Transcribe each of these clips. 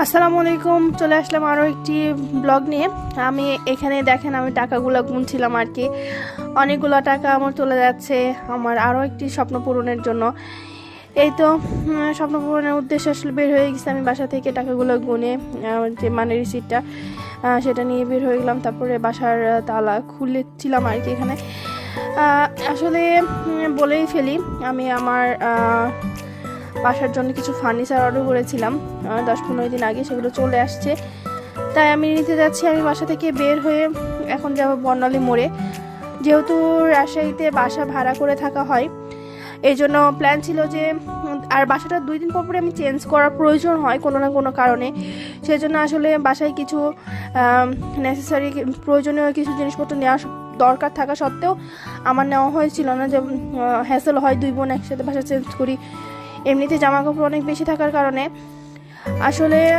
আসসালামু আলাইকুম চলে আসলাম আরও একটি ব্লগ নিয়ে। আমি এখানে দেখেন আমি টাকাগুলো গুনছিলাম আর কি। অনেকগুলো টাকা আমার চলে যাচ্ছে আমার আরও একটি স্বপ্ন পূরণের জন্য। এই তো স্বপ্ন পূরণের উদ্দেশ্যে আসলে বের হয়ে গেছে। আমি বাসা থেকে টাকাগুলো গুনে যে মানে রিসিপ্টটা আহ, সেটা নিয়ে বের হয়ে গেলাম। তারপরে বাসার তালা খুলেছিলাম আর কি এখানে। আসলে বলেই ফেলি আমি আমার বাসার জন্য কিছু ফার্নিচার অর্ডার করেছিলাম দশ পনেরো দিন আগে সেগুলো চলে আসছে। তাই আমি নিতে যাচ্ছি, আমি বাসা থেকে বের হয়ে এখন যাব বর্ণালী মোড়ে। যেহেতু রাজশাহীতে বাসা ভাড়া করে থাকা হয়, এই জন্য প্ল্যান ছিল যে, আর বাসাটা দুই দিন পর পরে আমি চেঞ্জ করার প্রয়োজন হয় কোনো না কোনো কারণে। সেই জন্য আসলে বাসায় কিছু নেসেসারি প্রয়োজনীয় কিছু জিনিসপত্র নেওয়া দরকার থাকা সত্ত্বেও আমার নেওয়া হয়েছিল না যে হ্যাসেল হয়, দুই বোন একসাথে বাসা চেঞ্জ করি। এমনিতে জামা কাপড় অনেক বেশি থাকার কারণে আসলে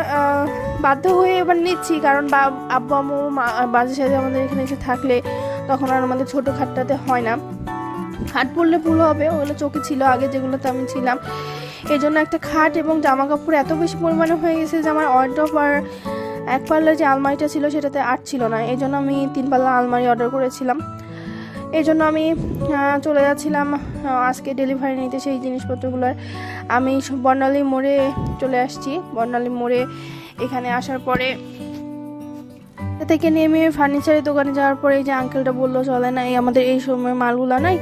বাধ্য হয়ে এবার নিচ্ছি। কারণ বা- আব্বু, আম্মু বাজে সাথে আমাদের এখানে এসে থাকলে তখন আর আমাদের ছোটো খাটটাতে হয় না। খাট পড়লে ভুল হবে, ওগুলো চোখে ছিল আগে, যেগুলোতে আমি ছিলাম। এই জন্য একটা খাট এবং জামা কাপড় এত বেশি পরিমাণে হয়ে গেছে যে আমার অর্ডার আর এক পাল্লার যে আলমারিটা ছিল সেটাতে আট ছিল না। এই জন্য আমি তিন পাল্লা আলমারি অর্ডার করেছিলাম। এই জন্য আমি চলে যাচ্ছিলাম আজকে ডেলিভারি নিতে সেই জিনিসপত্রগুলোর আমি বর্ণালী মোড়ে চলে আসছি। বর্ণালী মোড়ে এখানে আসার পরে থেকে নেমে ফার্নিচারের দোকানে যাওয়ার পরে এই যে আঙ্কেলটা বলল, চলে না, এই আমাদের এই সময় মালগুলো নাই।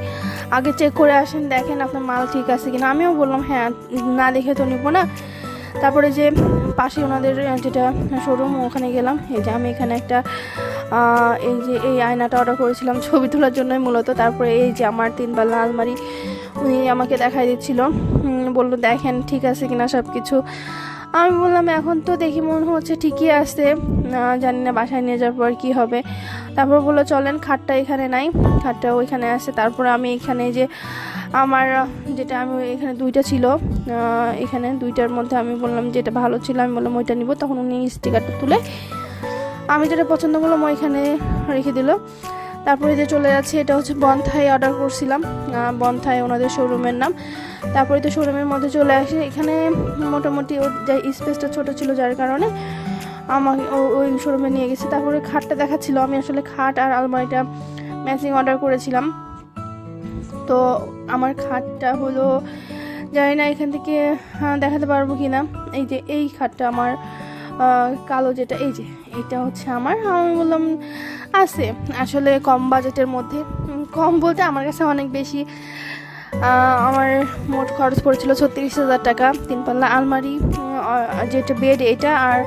আগে চেক করে আসেন, দেখেন আপনার মাল ঠিক আছে কিনা। আমিও বললাম হ্যাঁ না দেখে তো নিবো না। তারপরে যে পাশে ওনাদের যেটা শোরুম ওখানে গেলাম। এই যে আমি এখানে একটা এই যে এই আয়নাটা অর্ডার করেছিলাম ছবি তোলার জন্যই মূলত। তারপরে এই যে আমার তিনবার আলমারি, উনি আমাকে দেখাই দিচ্ছিল। বলল, দেখেন, ঠিক আছে কিনা সব কিছু আমি বললাম, এখন তো দেখি, মনে হচ্ছে ঠিকই আছে। জানি না বাসায় নিয়ে যাওয়ার পর কী হবে। তারপর বলল, চলেন, খাটটা এখানে নাই। খাটটা ওইখানে আছে। তারপর আমি এখানে যে আমার, যেটা আমি এখানে দুইটা ছিল এখানে দুইটার মধ্যে আমি বললাম, যেটা ভালো ছিল, আমি বললাম, ওইটা নিব। তখন উনি স্টিকারটা তুলে আমি যেটা পছন্দ করলাম, ওইখানে রেখে দিল। তারপরে যে চলে যাচ্ছে, এটা হচ্ছে বনথাই অর্ডার করছিলাম বনথাই ওনাদের শোরুমের নাম। তারপরে তো শোরুমের মধ্যে চলে আসে। এখানে মোটামুটি ওর যে স্পেসটা ছোটো ছিল, যার কারণে আমাকে ওই শোরুমে নিয়ে গেছে। তারপরে খাটটা দেখাচ্ছিল, আমি আসলে খাট আর আলমারিটা ম্যাচিং অর্ডার করেছিলাম। তো আমার খাটটা হলো, জানি না এখান থেকে দেখাতে পারব কি না এই যে এই খাটটা আমার কালো যেটা, এই যে, এটা হচ্ছে আমার, আমি বললাম আছে। আসলে কম বাজেটের মধ্যে কম বলতে আমার কাছে অনেক বেশি আমার মোট খরচ পড়েছিল ছত্রিশ হাজার টাকা, তিন পাল্লা আলমারি যেটা বেড এটা আর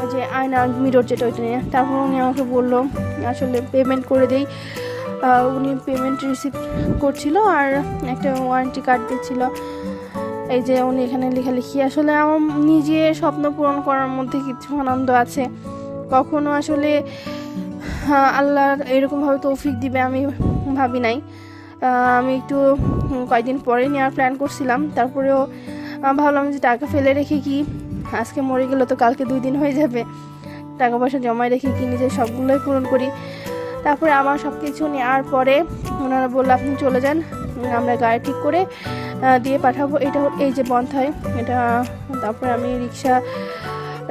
ওই যে আয়না মিরর যেটা ওইটা নিয়ে। তারপর উনি আমাকে বলল, আসলে পেমেন্ট করে দেই। উনি পেমেন্ট রিসিভ করছিল আর একটা ওয়ারেন্টি কার্ড দিচ্ছিল। এই যে উনি এখানে লেখালেখি। আসলে আমার নিজে স্বপ্ন পূরণ করার মধ্যে কিছু আনন্দ আছে। কখনো আসলে আহ, আল্লাহ এরকমভাবে তৌফিক দিবে আমি ভাবি নাই। আমি একটু কয়েকদিন পরে নেওয়ার প্ল্যান করছিলাম। তারপরেও ভাবলাম যে টাকা ফেলে রেখে কি আজকে মরে গেলে তো কালকে দুই দিন হয়ে যাবে। টাকা পয়সা জমায় রেখে কি নিজের সবগুলোই পূরণ করি। তারপরে আমার সব কিছু নেওয়ার পরে ওনারা বলল আপনি চলে যান আমরা গাড়ি ঠিক করে দিয়ে পাঠাবো। এটা এই যে বন্ধ হয় এটা, তারপরে আমি রিক্সা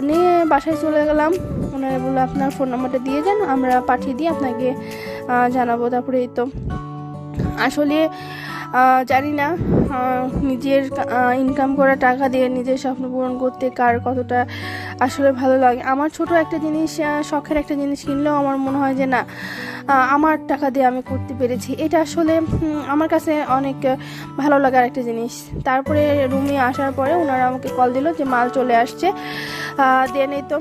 নিয়ে বাসায় চলে গেলাম। ওনারা বলল, আপনার ফোন নাম্বারটা দিয়ে যান আমরা পাঠিয়ে দিয়ে আপনাকে জানাব। তারপরে এই তো। আসলে জানি না নিজের ইনকাম করা টাকা দিয়ে নিজের স্বপ্ন পূরণ করতে কার কতটা আসলে ভালো লাগে। আমার ছোট একটা জিনিস শখের একটা জিনিস কিনলেও আমার মনে হয় যে না আমার টাকা দিয়ে আমি করতে পেরেছি। এটা আসলে আমার কাছে অনেক ভালো লাগার একটা জিনিস। তারপরে রুমে আসার পরে ওনারা আমাকে কল দিল যে মাল চলে আসছে। দেন এই তো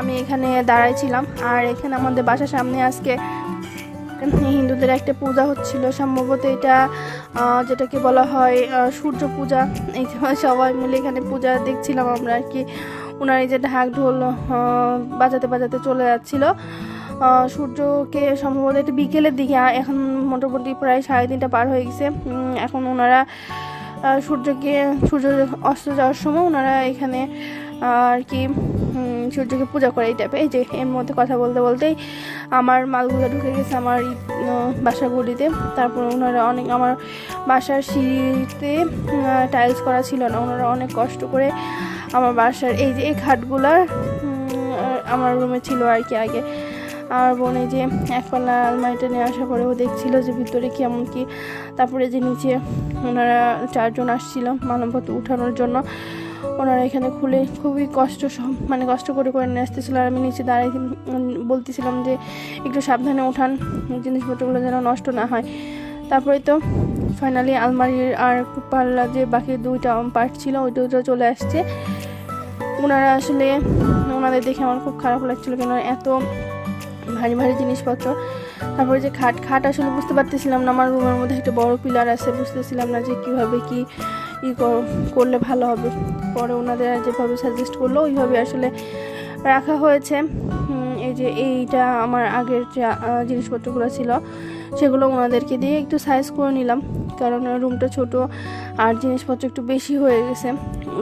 আমি এখানে দাঁড়াইছিলাম। আর এখানে আমাদের বাসার সামনে আজকে হিন্দুদের একটা পূজা হচ্ছিল। সম্ভবত এটা যেটাকে বলা হয় সূর্য পূজা। এই সবাই মিলে এখানে পূজা দেখছিলাম আমরা আর কি। ওনার এই যে ঢাক ঢোল বাজাতে বাজাতে চলে যাচ্ছিল। সূর্যকে সম্ভবত এটা বিকেলের দিকে এখন মোটামুটি প্রায় সাড়ে তিনটা পার হয়ে গেছে। এখন ওনারা সূর্যকে, সূর্য অস্ত যাওয়ার সময় ওনারা এখানে আর কি সূর্যকে পূজা করে এই টাইপের এই যে এর মধ্যে কথা বলতে বলতেই আমার মালগুলো ঢুকে গেছে আমার আহ, তারপর ওনারা অনেক আমার বাসার সিঁড়িতে টাইলস করা ছিল না। ওনারা অনেক কষ্ট করে আমার বাসার এই যে এই খাটগুলার আমার রুমে ছিল আর কি আগে। আমার বোন যে একপাল্লা আলমারিটা নিয়ে আসার পরে ও দেখছিল যে ভিতরে কেমন কি তারপরে যে নিচে ওনারা চারজন আসছিল মানবপত্র উঠানোর জন্য, ওনারা এখানে খুলে খুবই কষ্ট মানে কষ্ট করে করে নিয়ে আসতেছিল। আর আমি নিচে দাঁড়িয়ে বলতেছিলাম যে একটু সাবধানে উঠান জিনিসপত্রগুলো যেন নষ্ট না হয়। তারপরে তো ফাইনালি আলমারির আর পাল্লা যে বাকি দুইটা পার্ট ছিল, ওই দুটো চলে আসছে। ওনারা আসলে, ওনাদের দেখে আমার খুব খারাপ লাগছিল কেন এত ভারী ভারী জিনিসপত্র। তারপরে যে খাট খাট আসলে বুঝতে পারতেছিলাম না, আমার রুমের মধ্যে একটা বড় পিলার আছে, বুঝতেছিলাম না যে কীভাবে কি ই করলে ভালো হবে। পরে ওনাদের যেভাবে সাজেস্ট করল, ওইভাবে আসলে রাখা হয়েছে। এই যে এইটা আমার আগের যে জিনিসপত্রগুলো ছিল, সেগুলো ওনাদেরকে দিয়ে একটু সাইজ করে নিলাম। কারণ রুমটা ছোট আর জিনিসপত্র একটু বেশি হয়ে গেছে।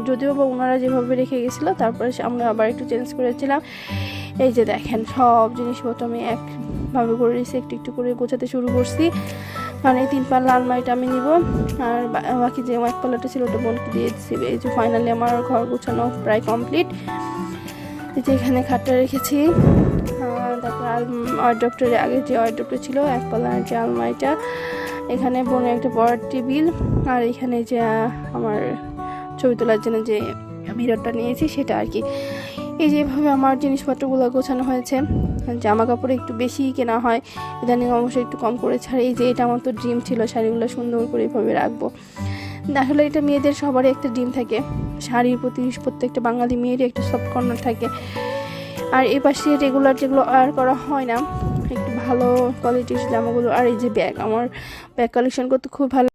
যদিও বা ওনারা যেভাবে রেখে গেছিল, তারপরে আমরা আবার একটু চেঞ্জ করেছিলাম। এই যে দেখেন, সব জিনিসপত্র আমি একভাবে করে রেখেছি একটু একটু করে গোছাতে শুরু করছি। মানে তিন পাল্লা আলমারিটা আমি নিব, আর বাকি যে এক পাল্লাটা ছিল ওটা বোনকে দিয়ে দিচ্ছি এই যে ফাইনালি আমার ঘর গোছানো প্রায় কমপ্লিট এই যে এখানে খাটটা রেখেছি। তারপর ওয়ার্ড্রপটার আগে যে ওয়ার্ড্রপটা ছিল, এক পাল্লার যে আলমারিটা এখানে বোনের একটা বড় টেবিল, আর এখানে যে আমার ছবি তোলার জন্য যে মিররটা নিয়েছি, সেটা আর কি। এই যেভাবে আমার জিনিসপত্রগুলো গোছানো হয়েছে জামা কাপড় একটু বেশি কেনা হয়, ইদানিং অবশ্যই একটু কম করে ছাড়ে এই যে এটা আমার তো ড্রিম ছিল, শাড়িগুলো সুন্দর করে এইভাবে রাখব। আসলে এটা মেয়েদের সবারই একটা ড্রিম থাকে, শাড়ির প্রতি প্রত্যেকটা বাঙালি মেয়েরই একটা সফট কর্নার থাকে। আর এ পাশে রেগুলার যেগুলো আর করা হয় না, একটু ভালো কোয়ালিটির জামাগুলো, আর এই যে ব্যাগ আমার ব্যাগ কালেকশন করতে খুব ভালো